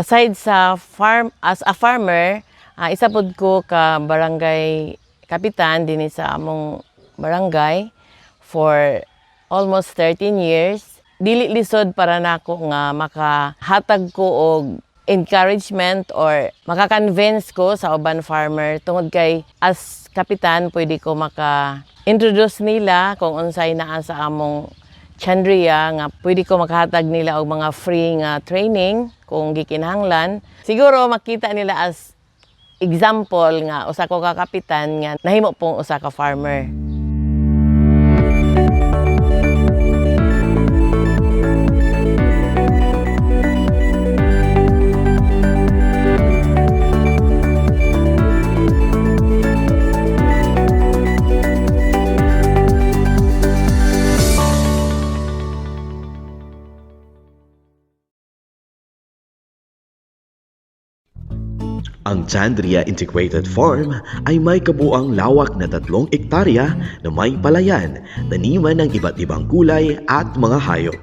aside sa farm as a farmer, ah, isa pod ko ka barangay kapitan dinhi sa among barangay for almost 13 years. Dili lisod para nako nga makahatag ko og encouragement or maka-convince ko sa uban farmer tungod kay as kapitan pwede ko maka-introduce nila kung unsay naa sa among Chandria nga pwede ko makahatag nila og mga free nga training kung gikinahanglan. Siguro makita nila as example nga usa ko ka kapitan nga nahimo pong usa ka farmer. Ang Chandria Integrated Farm ay may kabuang lawak na tatlong ektarya na may palayan, taniman ng iba't ibang gulay at mga hayop.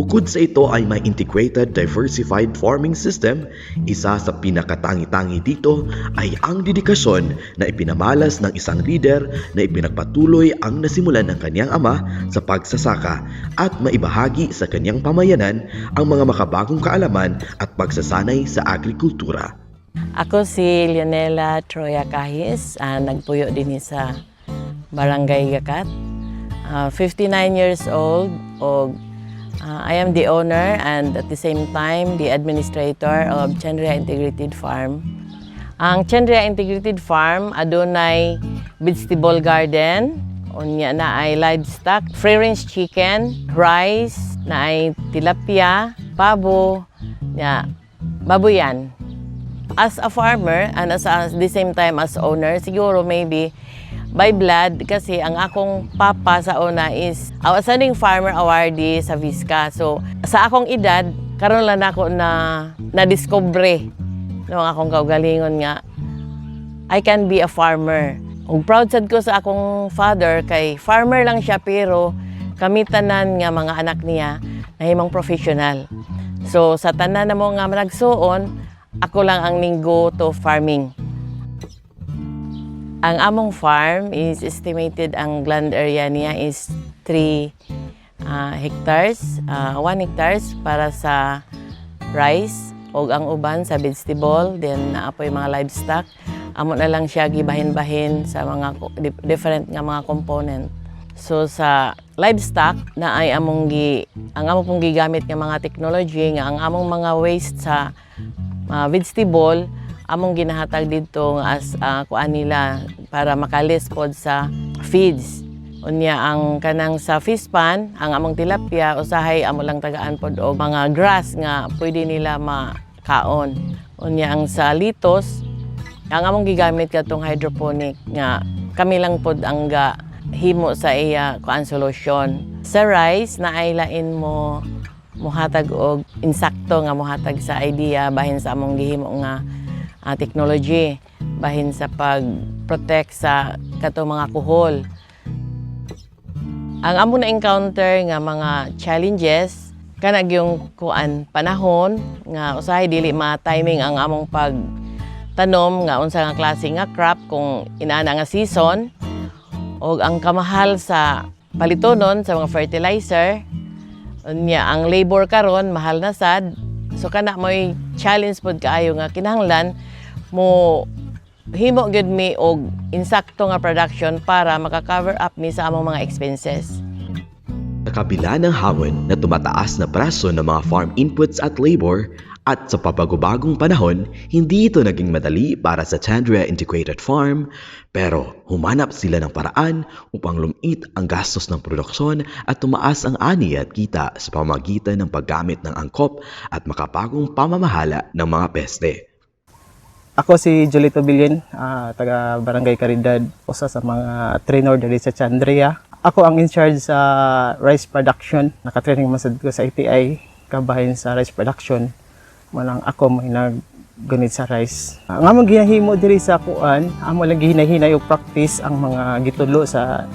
Bukod sa ito ay may integrated diversified farming system, isa sa pinakatangi-tangi dito ay ang dedikasyon na ipinamalas ng isang leader na ipinagpatuloy ang nasimulan ng kanyang ama sa pagsasaka at maibahagi sa kanyang pamayanan ang mga makabagong kaalaman at pagsasanay sa agrikultura. Ako si Leonela Troya Kahis, ah, nagpuyo din sa Barangay Gakat. Ah, 59 years old og ah, I am the owner and at the same time the administrator of Chandria Integrated Farm. Ang Chandria Integrated Farm adunay vegetable garden, unya na ay livestock, free range chicken, rice, na ay tilapia, pabo, ya, baboyan as a farmer and as at the same time as owner, siguro maybe by blood kasi ang akong papa sa una is outstanding farmer awardee sa Visca. So sa akong edad, karon lang ako na na-discover no akong kaugalingon nga I can be a farmer. Ug proud sad ko sa akong father kay farmer lang siya pero kami tanan nga mga anak niya nahimong professional. So sa tanan na mo nga nagsuon, ako lang ang ninggo to farming. Ang among farm is estimated ang land area niya is 3 ah, hectares, 1 hectares para sa rice o ang uban sa vegetable, then naapoy mga livestock. Amo na lang siya gibahin-bahin sa mga different nga mga component. So sa livestock na ay among gi ang among pong gigamit nga mga technology nga ang among mga waste sa mga vegetable among ginahatag dito as uh, kuan nila para makalis pod sa feeds. Unya ang kanang sa fish pan, ang among tilapia usahay amo lang tagaan pod og mga grass nga pwede nila makaon. Unya ang sa litos, ang among gigamit katong hydroponic nga kami lang pod ang ga himo sa iya kuan solution. Sa rice na ay lain mo muhatag og insakto nga muhatag sa idea bahin sa among gihimo nga ah, technology bahin sa pag-protect sa kato mga kuhol. Ang amo na encounter nga mga challenges kanag yung kuan panahon nga usahay dili ma-timing ang among pag tanom nga unsa nga klase nga crop kung inaana nga season o ang kamahal sa palitonon sa mga fertilizer Unya, ang labor karon mahal na sad. So kana mo'y challenge pod kaayo nga kinahanglan mo himo gyud mi og insakto nga production para maka-cover up mi sa among mga expenses. Sa kabila ng hamon na tumataas na presyo ng mga farm inputs at labor at sa papagubagong panahon, hindi ito naging madali para sa Chandria Integrated Farm pero humanap sila ng paraan upang lumit ang gastos ng produksyon at tumaas ang ani at kita sa pamagitan ng paggamit ng angkop at makapagong pamamahala ng mga peste. Ako si Jolito Bilyen, ah, taga Barangay Caridad, usa sa mga trainer dali sa Chandria. Ako ang in charge sa rice production. Nakatraining man ko sa ITI, kabahin sa rice production. Manang ako may naggunit sa rice. Ang among ginahimo diri sa kuan, amo lang gihinahinay og practice ang mga gitulo sa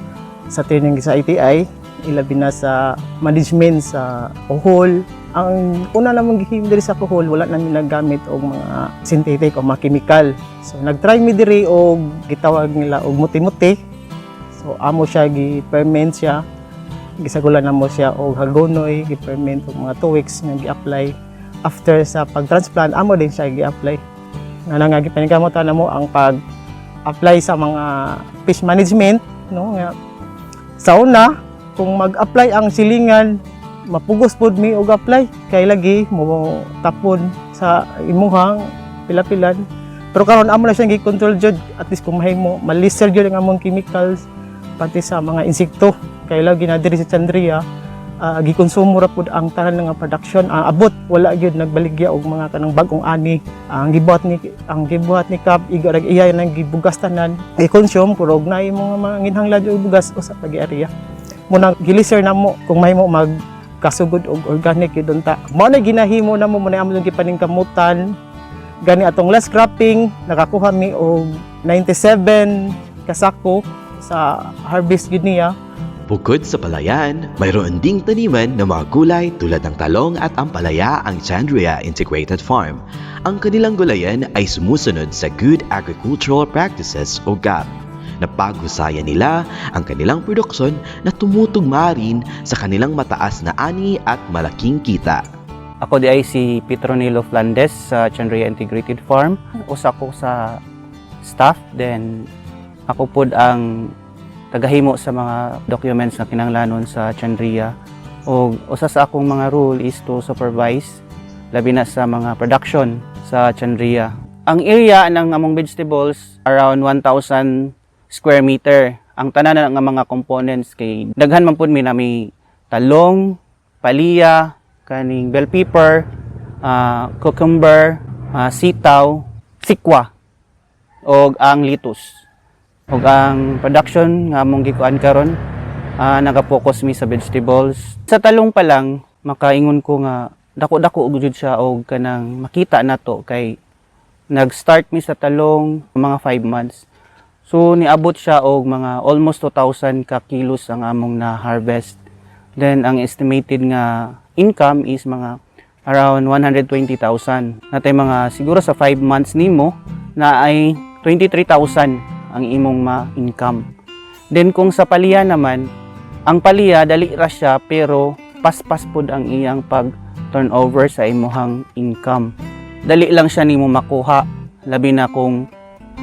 sa training sa ITI, ilabi na sa management sa uhol, Ang una namang gihim diri sa alcohol, wala namin naggamit og mga synthetic o mga chemical. So nagtry mi diri og gitawag nila og muti-muti. So amo siya gi-ferment siya. Gisagulan na mo siya og hagonoy, gi-ferment og mga 2 weeks nga gi-apply. After sa pag-transplant, amo din siya gi-apply. Nga nga gipaningkamutan na mo ang pag-apply sa mga fish management, no? Nga sa una kung mag-apply ang silingan mapugos pod mi og apply. Kay lagi mo tapon sa imuhang pilapilan. Pero karon amo na siyang gi-control jud. At least kung mahimo maliser jud ang among chemicals pati sa mga insekto. Kay lagi na diri sa Chandria uh, gikonsumo ra pod ang tanan nga production Ah, abot wala gyud nagbaligya og mga kanang bagong ani ang gibuhat ni ang gibuhat ni Kap iga rag iya nang gibugas tanan i-consume kurog na mga mga nginhanglan og bugas usa pagi area muna giliser na mo kung mahimo mag kasugod og organic yun ta. Mao na ginahimo na mo muna among gipaningkamutan. Gani atong last cropping nakakuha mi og 97 kasako sa harvest gid niya. Bukod sa palayan, mayroon ding taniman ng mga gulay tulad ng talong at ampalaya ang Chandria Integrated Farm. Ang kanilang gulayan ay sumusunod sa Good Agricultural Practices o GAP. Napaghusayan nila ang kanilang produksyon na tumutugma rin sa kanilang mataas na ani at malaking kita. Ako di ay si Petronilo Flandes sa Chandria Integrated Farm. Usa ko sa staff, then ako pod ang tagahimo sa mga documents na kinanglanon sa Chandria. O usa sa akong mga role is to supervise labi na sa mga production sa Chandria. Ang area ng among vegetables around 1,000 square meter. Ang tanan ng mga components kay daghan man pud mi na may talong, palya, kaning bell pepper, ah, cucumber, ah, sitaw, sikwa, og ang litus. Og ang production nga among gikuan karon ah, naka-focus mi sa vegetables. Sa talong pa lang makaingon ko nga dako-dako og jud siya og kanang makita nato kay nag-start mi sa talong mga 5 months. So niabot siya og mga almost 2,000 ka kilos ang among na harvest. Then ang estimated nga income is mga around 120,000. Natay mga siguro sa 5 months nimo na ay 23,000 ang imong ma-income. Then kung sa paliya naman, ang paliya dali ra siya pero paspas pud ang iyang pag turnover sa imuhang income. Dali lang siya nimo makuha labi na kung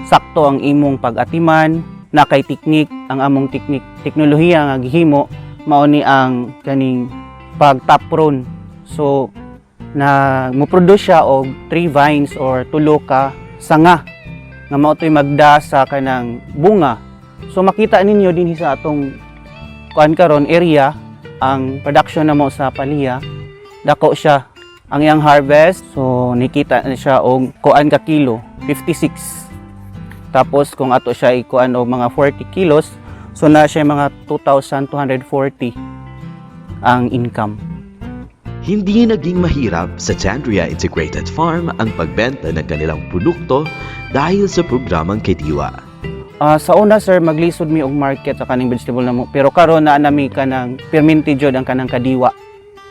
sakto ang imong pag-atiman, na kay teknik, ang among teknik, teknolohiya nga gihimo mao ni ang kaning pag-taproon. So na mo-produce siya og 3 vines or tulo ka sanga nga mao to'y magda sa kanang bunga. So makita ninyo din sa atong kuan karon area ang production na mo sa paliya dako siya ang iyang harvest. So nikita na siya og kuan ka kilo 56 tapos kung ato siya ikuan og mga 40 kilos so na siya mga 2,240 ang income Hindi naging mahirap sa Chandria Integrated Farm ang pagbenta ng kanilang produkto dahil sa programang Kediwa. Ah, sa una sir maglisod mi og market sa kaning vegetable namo pero karon na nami kanang perminti jud ang kanang kadiwa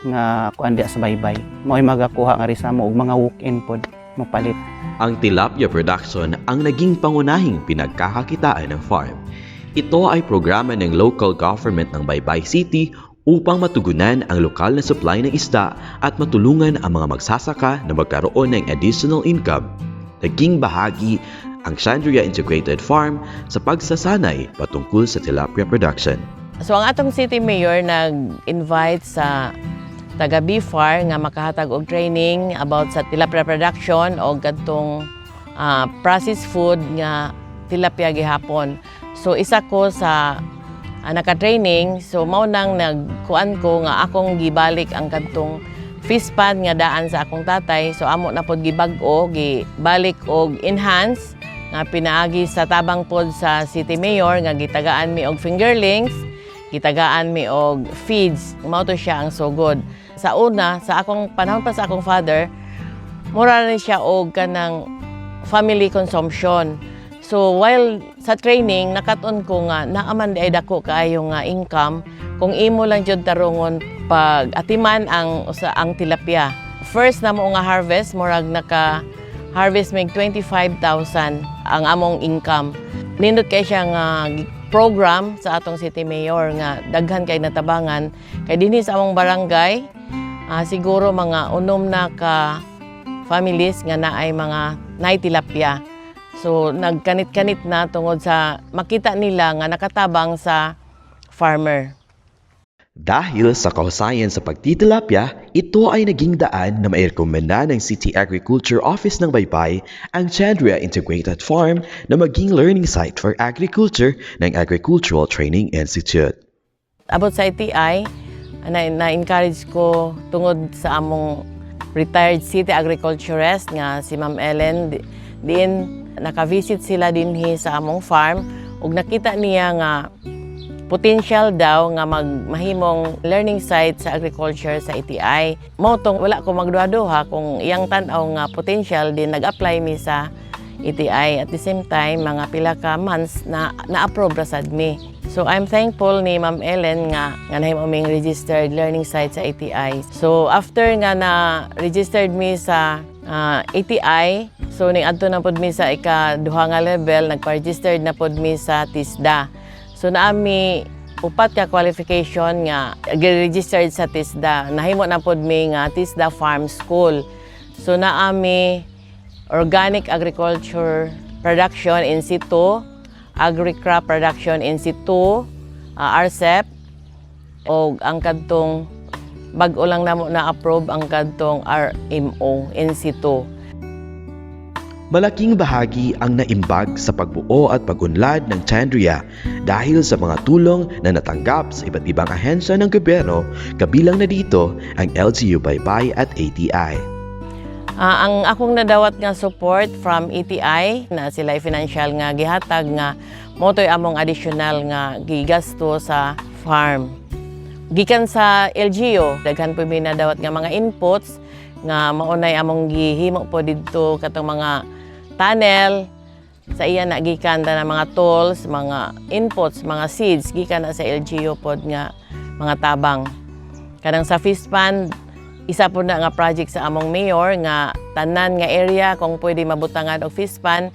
nga kuan sa baybay mao magakuha nga risa mo og mga walk-in pod mapalit Ang tilapia production ang naging pangunahing pinagkakakitaan ng farm. Ito ay programa ng local government ng Baybay City upang matugunan ang lokal na supply ng isda at matulungan ang mga magsasaka na magkaroon ng additional income. Naging bahagi ang Chandria Integrated Farm sa pagsasanay patungkol sa tilapia production. So ang atong city mayor nag-invite sa taga BFAR nga makahatag og training about sa tilapia production o gadtong ah, processed food nga tilapia gihapon. So isa ko sa ah, naka-training, so mao nang nagkuan ko nga akong gibalik ang kadtong pond nga daan sa akong tatay. So amo na pod gibag-o, gibalik og enhance nga pinaagi sa tabang pod sa city mayor nga gitagaan mi og fingerlings gitagaan mi og feeds. Mao to siya ang sugod sa una sa akong panahon pa sa akong father mura ni siya og kanang family consumption So while sa training nakaton ko nga naaman ay dako kaayo nga income kung imo lang jud tarungon pag atiman ang usa ang tilapia. First na mo nga harvest murag naka harvest mig 25,000 ang among income. Nindot kay siya nga program sa atong city mayor nga daghan kay natabangan kay dinhi sa among barangay ah, siguro mga unom na ka families nga naay mga naay tilapia. So nagkanit-kanit na tungod sa makita nila nga nakatabang sa farmer. Dahil sa kahusayan sa pagtitilapia, ito ay naging daan na mairekomenda ng City Agriculture Office ng Baybay ang Chandria Integrated Farm na maging learning site for agriculture ng Agricultural Training Institute. About sa ITI, na, na-encourage ko tungod sa among retired city agriculturist nga si Ma'am Ellen. Di- Diin, naka-visit sila dinhi sa among farm ug nakita niya nga potential daw nga magmahimong learning site sa agriculture sa ITI. Mo tong wala ko magduha-duha kung iyang tan-aw nga potential din nag-apply mi sa ITI at the same time mga pila ka months na na-approve ra sad mi. So I'm thankful ni Ma'am Ellen nga nga nahimo ming registered learning site sa ITI. So after nga na registered mi sa ah, ATI, so ning adto na pod mi sa ika duha nga level, nagpa-registered na pod mi sa TISDA. So naami upat ka qualification nga registered sa TISDA. Nahimo na pod mi nga TISDA Farm School. So naami organic agriculture production in situ, agri-crop production in situ, uh, RCEP, o ang kadtong bag-o lang namo na-approve ang kadtong RMO in situ. Malaking bahagi ang naimbag sa pagbuo at pagunlad ng Chandria dahil sa mga tulong na natanggap sa iba't ibang ahensya ng gobyerno kabilang na dito ang LGU Baybay at ATI. Ah, ang akong nadawat nga support from ETI na sila financial nga gihatag nga motoy among additional nga gigasto sa farm. Gikan sa LGU, daghan po may nadawat nga mga inputs nga maunay among gihimo po didto katong mga tunnel. Sa iya na gikan na mga tools, mga inputs, mga seeds gikan na sa LGU pod nga mga tabang. Kanang sa fish pond, isa po na nga project sa among mayor nga tanan nga area kung pwede mabutangan og fish pond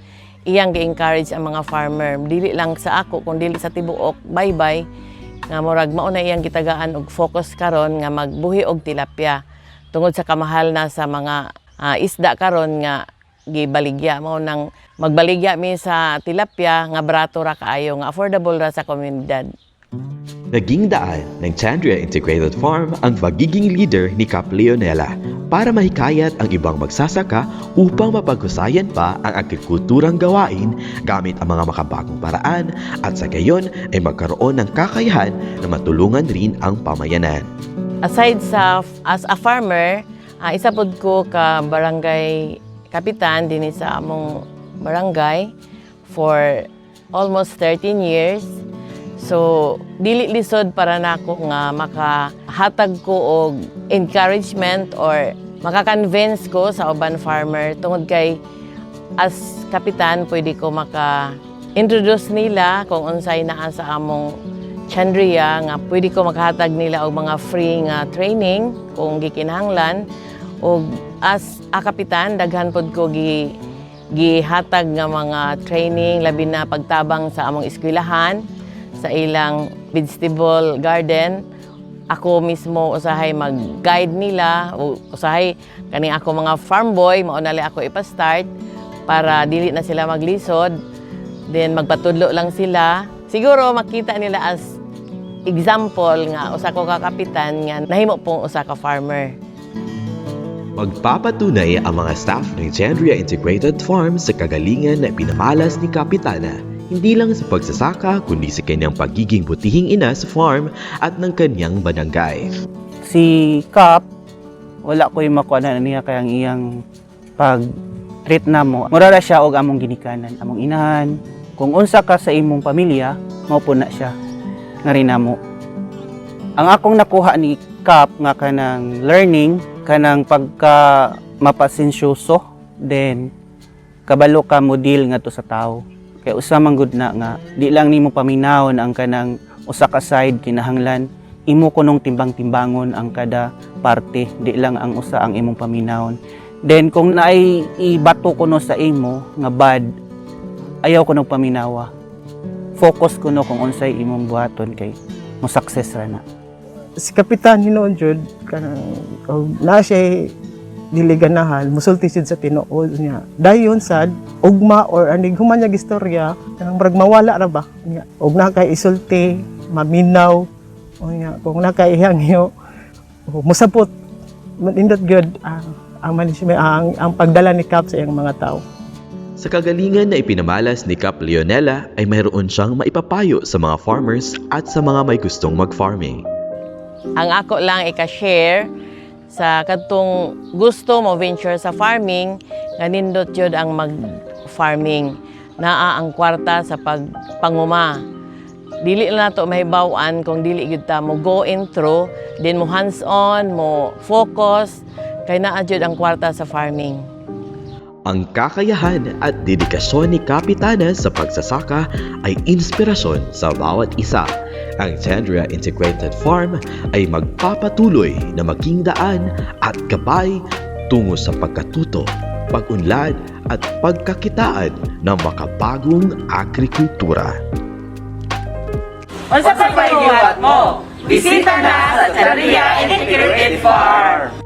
iyang gi-encourage ang mga farmer. Dili lang sa ako kung dili sa tibuok bye-bye nga murag mao na iyang gitagaan og focus karon nga magbuhi og tilapia. Tungod sa kamahal na sa mga ah, isda karon nga gibaligya. Mao nang magbaligya mi sa tilapia nga barato ra kaayo nga affordable ra sa komunidad Naging daan ng Chandria Integrated Farm ang pagiging leader ni Cap Leonela para mahikayat ang ibang magsasaka upang mapaghusayan pa ang agrikulturang gawain gamit ang mga makabagong paraan at sa gayon ay magkaroon ng kakayahan na matulungan rin ang pamayanan. aside sa as a farmer, ah, isa pod ko ka barangay kapitan dinhi sa among barangay for almost 13 years. So, dili lisod para nako nga makahatag ko og encouragement or maka-convince ko sa uban farmer tungod kay as kapitan pwede ko maka introduce nila kung unsay naa sa among Chandria nga pwede ko makahatag nila og mga free nga training kung gikinahanglan. Og as a kapitan daghan pod ko gi gihatag nga mga training labi na pagtabang sa among eskwelahan sa ilang vegetable garden ako mismo usahay mag-guide nila. Usahay kani ako mga farm boy mao na lang ako ipa-start para dili na sila maglisod. Then magpatudlo lang sila. Siguro makita nila as example nga usa ko ka kapitan nga nahimo pong usa ka farmer. Magpapatunay ang mga staff ng Chandria Integrated Farm sa kagalingan na pinamalas ni Kapitana hindi lang sa pagsasaka kundi sa kanyang pagiging butihing ina sa farm at ng kanyang barangay. Si Cap, wala ko yung makuha na niya kaya ang iyang pag treat na mo. Mura ra siya og among ginikanan, among inahan. Kung unsa ka sa imong pamilya, mao po na siya nga rin namo. Ang akong nakuha ni Cap nga kanang learning, kanang pagka mapasensyoso, then kabalo ka mo deal nga to sa tao. Kay usa man gud na nga di lang nimo paminawon ang kanang usa ka side kinahanglan imo kunong timbang-timbangon ang kada parte di lang ang usa ang imong paminawon. Then kung naay ibato kuno sa imo nga bad ayaw ko nang paminawa. Focus kuno kung unsay imong buhaton kay mo success ra na. Si Kapitan hinoon jud kanang og na siya dili ganahan musulti jud sa tinuod niya. Dayon sad ugma or anig human niya istorya kanang murag mawala ra ba niya. Og na kay isulti, maminaw o niya kung na kay ihangyo o, musabot manindot good ang ang management ang, ang pagdala ni Cap sa iyang mga tao. Sa kagalingan na ipinamalas ni Cap Leonela ay mayroon siyang maipapayo sa mga farmers at sa mga may gustong mag-farming. Ang ako lang ika-share sa katong gusto mo venture sa farming, nga nindot yun ang mag-farming. Naa ang kwarta sa pagpanguma. Dili lang nato mahibawan kung dili gyud ta mo go in through, din mo hands on, mo focus, kay naa jud ang kwarta sa farming. Ang kakayahan at dedikasyon ni Kapitana sa pagsasaka ay inspirasyon sa bawat isa. Ang Chandria Integrated Farm ay magpapatuloy na maging daan at gabay tungo sa pagkatuto, pag-unlad at pagkakitaan ng makabagong agrikultura. Unsa pa mo? Bisita na sa Charia Integrated Farm.